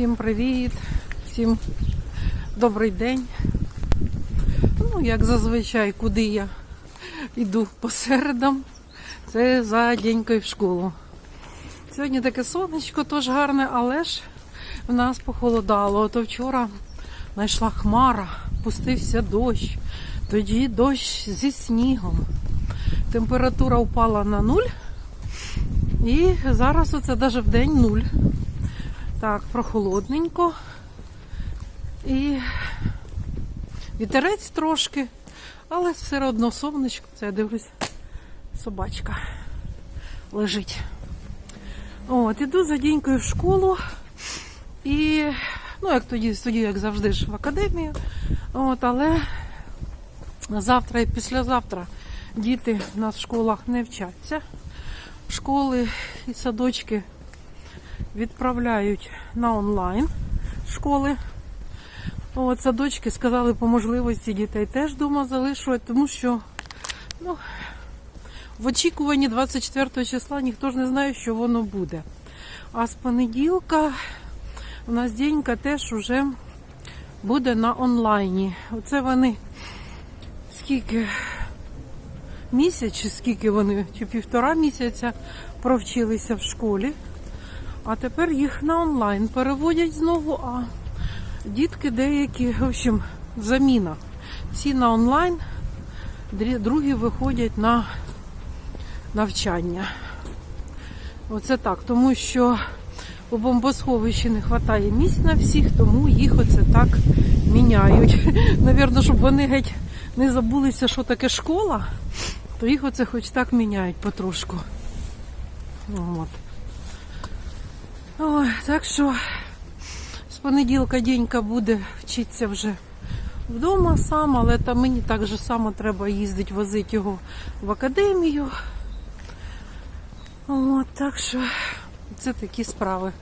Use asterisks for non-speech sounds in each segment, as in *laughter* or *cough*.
Всім привіт, всім добрий день. Ну, як зазвичай, куди я йду по середам, це за денькою в школу. Сьогодні таке сонечко теж гарне, але ж в нас похолодало. То вчора знайшла хмара, пустився дощ, тоді дощ зі снігом. Температура впала на нуль. І зараз оце навіть в день нуль. Так, прохолодненько. І вітерець трошки, але все одно сонечко. Це я дивлюсь, собачка лежить. От, іду за дінькою в школу. І, ну, як тоді, тоді, як завжди ж в академію. От, але завтра і післязавтра діти в нас в школах не вчаться. Школи і садочки відправляють на онлайн школи. От садочки сказали по можливості дітей теж вдома залишувати, тому що ну, в очікуванні 24 числа ніхто ж не знає, що воно буде. А з понеділка у нас Денька теж вже буде на онлайні. Оце вони скільки місяць, чи скільки вони, чи півтора місяця провчилися в школі. А тепер їх на онлайн переводять знову, а дітки деякі, в общем, заміна. Всі на онлайн, другі виходять на навчання. Оце так, тому що у бомбосховищі не вистачає місць на всіх, тому їх оце так міняють. *laughs* Навірно, щоб вони геть не забулися, що таке школа, то їх оце хоч так міняють потрошку. От. Ой, так що з понеділка Денька буде вчитися вже вдома сам, але там мені так же само треба їздити, возити його в академію. От, так що це такі справи.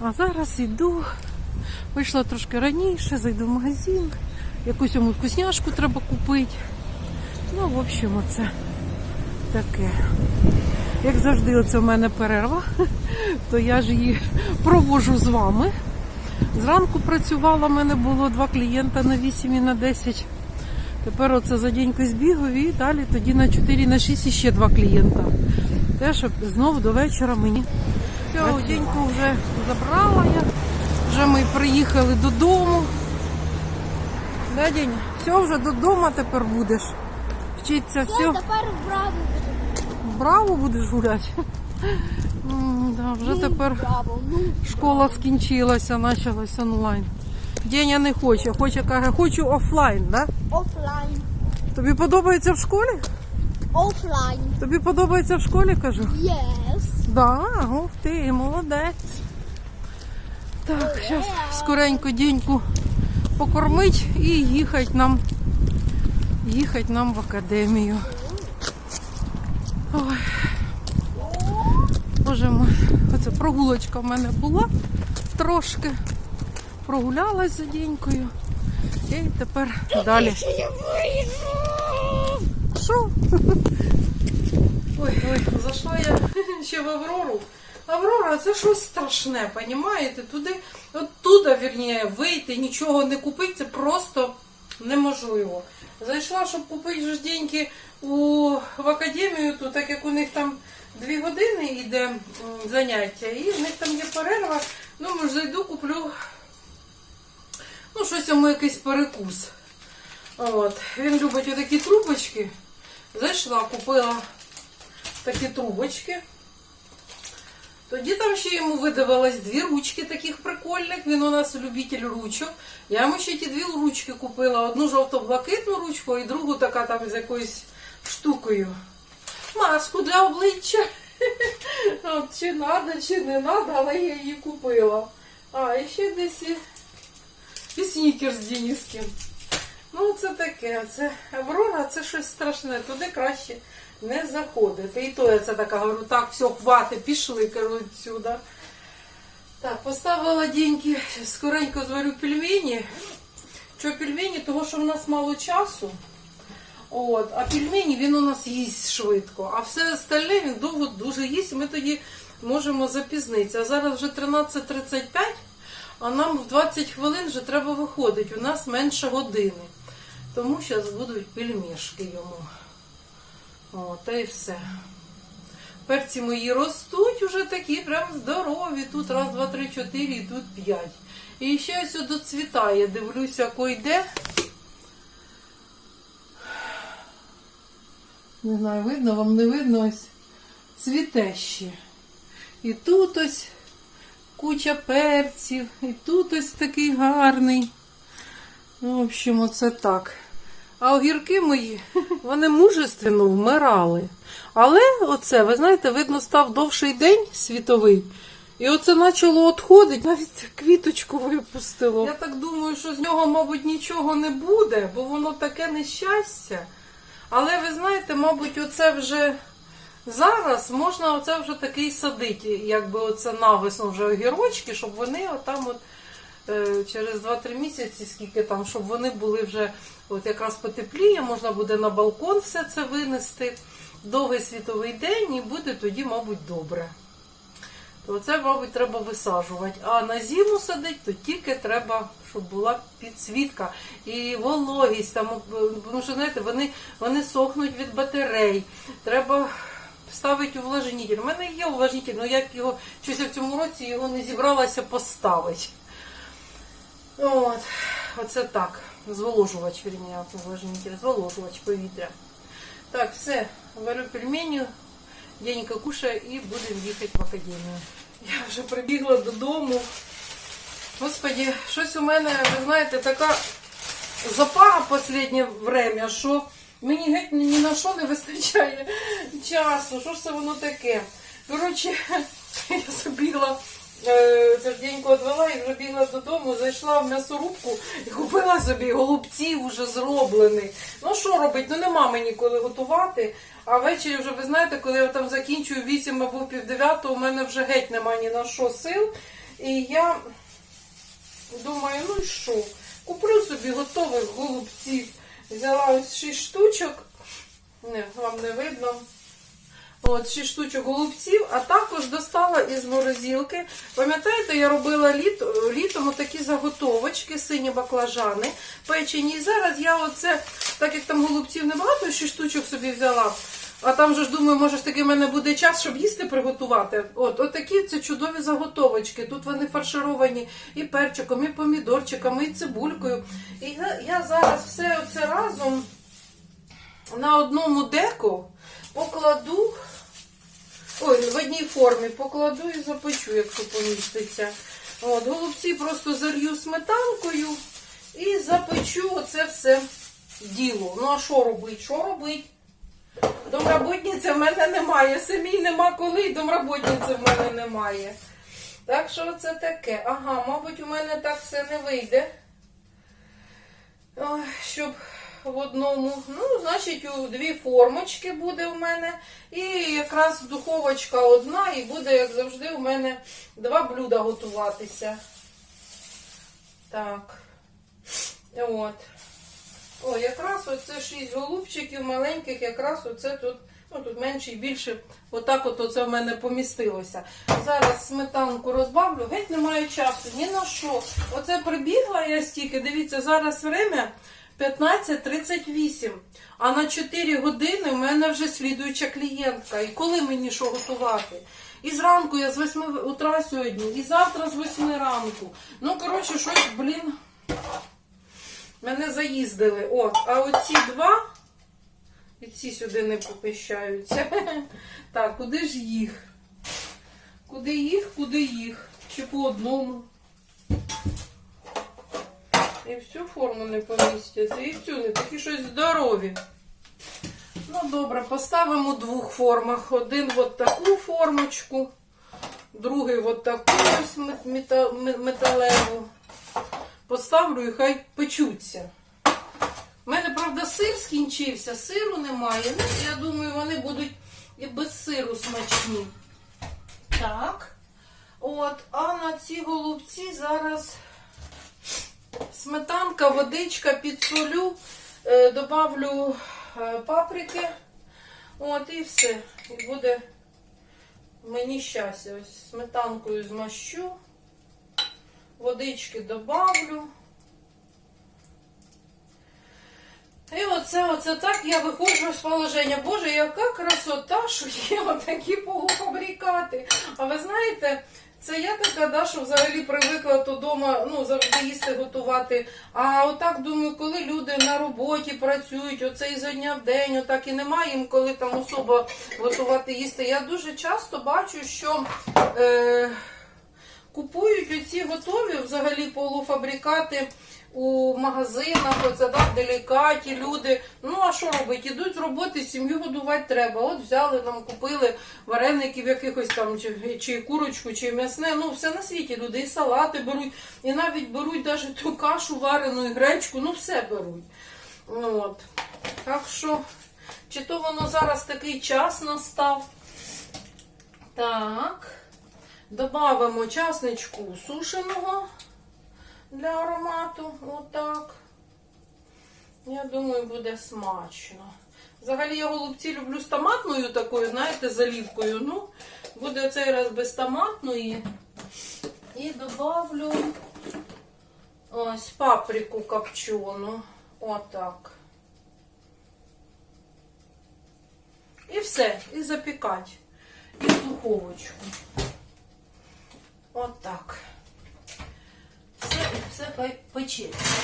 А зараз йду, вийшла трошки раніше, зайду в магазин, якусь йому вкусняшку треба купити. Ну, в общем, оце таке. Як завжди, оце в мене перерва, то я ж її провожу з вами. Зранку працювала, в мене було два клієнта на 8 і на 10. Тепер оце за деньку збігаю і далі тоді на 4, на 6 і ще два клієнта. Те, щоб знову до вечора мені. Все, деньку вже забрала я. Вже ми приїхали додому. Да, Деня? Все, вже додому тепер будеш. Вчиться все. Я тепер буду. Браво будеш гуляти. Да, вже тепер. Ну, школа скінчилася, почалася онлайн. Деня не хоче, хоче каже, хочу офлайн, да? офлайн. Тобі подобається в школі? Офлайн. Тобі подобається в школі, кажу? Yes. Да, ух ти, молодець. Так, зараз скоренько деньку покормить і їхать нам. Їхать нам в академію. Ой. Боже оце прогулочка в мене була трошки. Прогулялась за денькою. І тепер далі. Що? Ой, ой, зайшла я *laughs* ще в Аврору. Аврора це щось страшне, понімаєте? Туди, оттуда, вірніше, вийти, нічого не купити, це просто неможливо. Зайшла, щоб купити ж у, в академію, то так як у них там дві години йде заняття, і в них там є перерва. Ну, може, зайду, куплю ну, щось йому якийсь перекус. От. Він любить отакі трубочки. Зайшла, купила такі трубочки. Тоді там ще йому видавалось дві ручки таких прикольних. Він у нас любитель ручок. Я йому ще ті дві ручки купила. Одну жовто-блакитну ручку і другу така там з якоюсь штукою. Маску для обличчя. Чи надо, чи не надо, але я її купила. А, і ще десь і, і снікерс Денискін. Ну, це таке. Це Аврора, це щось страшне. Туди краще не заходити. І то я це така говорю, так, все, хвати, пішли, кажу, відсюди. Так, поставила деньги, скоренько зварю пельмені. Що пельмені? Того, що в нас мало часу. От, а пельмені він у нас їсть швидко, а все остальне він довго дуже їсть, ми тоді можемо запізнитися. А зараз вже 13.35. а нам в 20 хвилин вже треба виходити. У нас менше години. Тому зараз будуть пельмешки йому. О, та і все. Перці мої ростуть уже такі, прям здорові. Тут раз, два, три, чотири, і тут п'ять. І ще ось доцвітає. Дивлюся, ко йде. Не знаю, видно, вам не видно ось цвіте ще. І тут ось куча перців, і тут ось такий гарний. Ну, в общем, оце так. А огірки мої, *laughs* вони мужественно вмирали. Але оце, ви знаєте, видно, став довший день світовий. І оце почало відходити, навіть квіточку випустило. Я так думаю, що з нього, мабуть, нічого не буде, бо воно таке нещастя. Але ви знаєте, мабуть, оце вже зараз можна оце вже такий садити, якби оце навесно вже огірочки, щоб вони отам от е, через 2-3 місяці, скільки там, щоб вони були вже от якраз потепліє, можна буде на балкон все це винести. Довгий світовий день і буде тоді, мабуть, добре. То це, мабуть, треба висаджувати. А на зиму садить, то тільки треба, щоб була підсвітка і вологість. Там, тому що, знаєте, вони, вони сохнуть від батарей. Треба ставити увлажнитель. У мене є увлажнитель, але я його щось в цьому році його не зібралася поставити. От, оце так. Зволожувач, вірніше, увлажнитель, зволожувач повітря. Так, все, варю пельмені, Денька кушає і будемо їхати в академію. Я вже прибігла додому. Господі, щось у мене, ви знаєте, така запара останнє время, що мені геть ні на що не вистачає часу. Що ж це воно таке? Коротше, *laughs* я забігла, деньку відвела і вже бігла додому, зайшла в м'ясорубку і купила собі голубців вже зроблені. Ну що робити? Ну нема мені коли готувати. А ввечері вже ви знаєте, коли я там закінчую 8 або пів дев'ятого, у мене вже геть нема ні на що сил. І я думаю, ну і що? Куплю собі готових голубців. Взяла ось 6 штучок. Не, вам не видно. От, 6 штучок голубців, а також достала із морозилки. Пам'ятаєте, я робила літ, літом такі заготовочки, сині баклажани печені. І зараз я оце, так як там голубців небагато, 6 штучок собі взяла. А там же ж думаю, може ж таки в мене буде час, щоб їсти приготувати. От, от такі це чудові заготовочки. Тут вони фаршировані і перчиком, і помідорчиками, і цибулькою. І я, зараз все це разом на одному деку покладу. Ой, в одній формі покладу і запечу, якщо поміститься. От, голубці просто залью сметанкою і запечу оце все діло. Ну а що робить? Що робить? Домработниці в мене немає. Самій нема коли, і домработниці в мене немає. Так що це таке. Ага, мабуть, у мене так все не вийде. Щоб в одному, ну, значить, у дві формочки буде у мене. І якраз духовочка одна, і буде, як завжди, у мене два блюда готуватися. Так. От. О, якраз оце шість голубчиків маленьких, якраз оце тут, ну тут менше і більше, отак от оце в мене помістилося. Зараз сметанку розбавлю, геть немає часу, ні на що. Оце прибігла я стільки, дивіться, зараз время 15.38, а на 4 години в мене вже слідуюча клієнтка. І коли мені що готувати? І зранку я з 8 утра сьогодні, і завтра з 8 ранку. Ну, коротше, щось, блін. Мене заїздили. От, а оці два, і ці сюди не поміщаються. *laughs* Так, куди ж їх? Куди їх, куди їх? Чи по одному? І всю форму не помістяться, і всю не такі щось здорові. Ну, добре, поставимо у двох формах. Один от таку формочку, другий от таку ось мет- мета- ме- металеву поставлю і хай печуться. У мене, правда, сир скінчився, сиру немає. Ну, я думаю, вони будуть і без сиру смачні. Так. От, а на ці голубці зараз сметанка, водичка, підсолю, е, добавлю е, паприки. От і все. І буде мені щастя. Ось сметанкою змащу. Водички добавлю. І оце, оце так я виходжу з положення. Боже, яка красота, що є отакі полуфабрикати. А ви знаєте, це я така, да, що взагалі привикла то вдома ну, завжди їсти готувати. А отак думаю, коли люди на роботі працюють, оце із дня в день, отак і немає їм коли там особа готувати їсти. Я дуже часто бачу, що. Е, Купують оці готові взагалі полуфабрикати у магазинах, оце так, делікаті люди. Ну а що робити? Ідуть з роботи, сім'ю годувати треба. От взяли там, купили вареників якихось там, чи, чи курочку, чи м'ясне. Ну, все на світі люди і салати беруть, і навіть беруть навіть ту кашу варену, і гречку, ну все беруть. От. Так що, чи то воно зараз такий час настав? Так. Добавимо часничку сушеного для аромату. Отак. Я думаю, буде смачно. Взагалі я голубці люблю з томатною такою, знаєте, заливкою. Ну, буде цей раз без томатної. І добавлю ось паприку копчену. Отак. І все, і запікати. І в духовочку. Отак. Все, все печеться.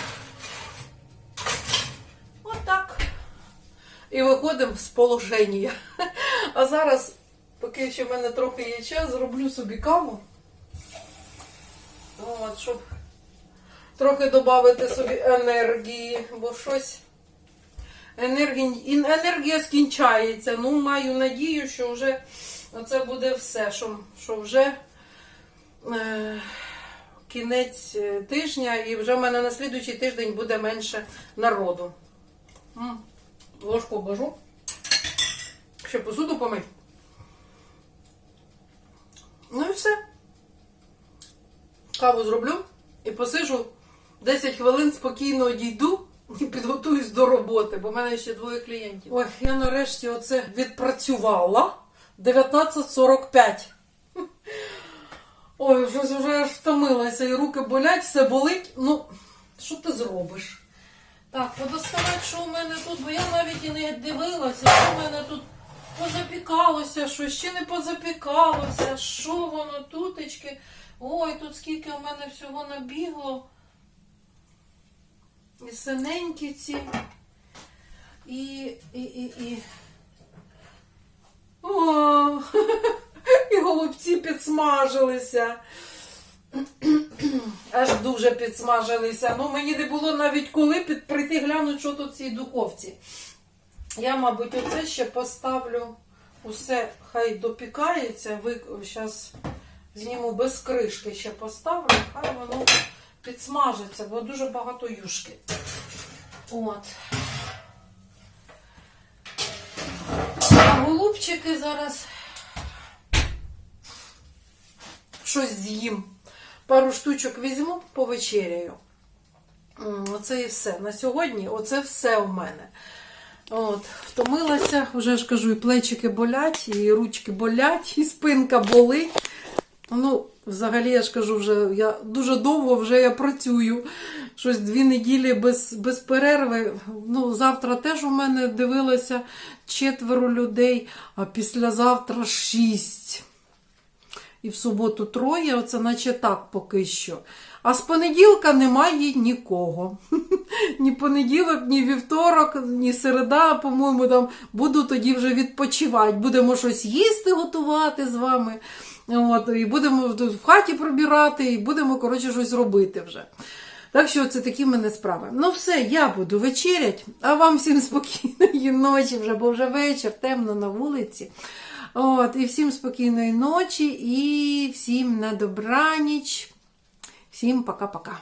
Отак. І виходимо з положення. А зараз, поки ще в мене трохи є час, зроблю собі каву. От, щоб трохи додати собі енергії, бо щось. Енергії, енергія скінчається. Ну, маю надію, що вже це буде все, що, що вже кінець е, тижня, і вже в мене на слідуючий тиждень буде менше народу. Ложку обложу. Ще посуду помить. Ну і все. Каву зроблю і посижу 10 хвилин спокійно одійду і підготуюсь до роботи, бо в мене ще двоє клієнтів. Ой, я нарешті оце відпрацювала 19.45. Ой, вже, вже аж втомилася, і руки болять, все болить. Ну, що ти зробиш? Так, подоставати, що у мене тут, бо я навіть і не дивилася, що в мене тут позапікалося, що ще не позапікалося, що воно тутечки. Ой, тут скільки у мене всього набігло. І синенькі ці. І, і, і, і. О, *laughs* і голубці підсмажилися. Аж дуже підсмажилися. Ну, мені не було навіть коли прийти глянути, що тут в цій духовці. Я, мабуть, оце ще поставлю. Усе хай допікається. Зараз зніму без кришки ще поставлю, хай воно підсмажиться, бо дуже багато юшки. От. А голубчики зараз щось з'їм. Пару штучок візьму, повечеряю. Оце і все. На сьогодні оце все у мене. От, втомилася, вже ж кажу, і плечики болять, і ручки болять, і спинка болить. Ну, взагалі, я ж кажу, вже я дуже довго вже я працюю. Щось дві неділі без, без перерви. Ну, завтра теж у мене дивилося четверо людей, а післязавтра шість. І в суботу троє, оце наче так поки що. А з понеділка немає нікого. *laughs* Ні понеділок, ні вівторок, ні середа, по-моєму, там буду тоді вже відпочивати. Будемо щось їсти, готувати з вами. От, і будемо тут в хаті пробирати, і будемо, коротше, щось робити вже. Так що це такі в мене справи. Ну все, я буду вечерять, а вам всім спокійної *laughs* ночі, вже, бо вже вечір, темно на вулиці. От, і всім спокійної ночі, і всім на добраніч. Всім пока-пока.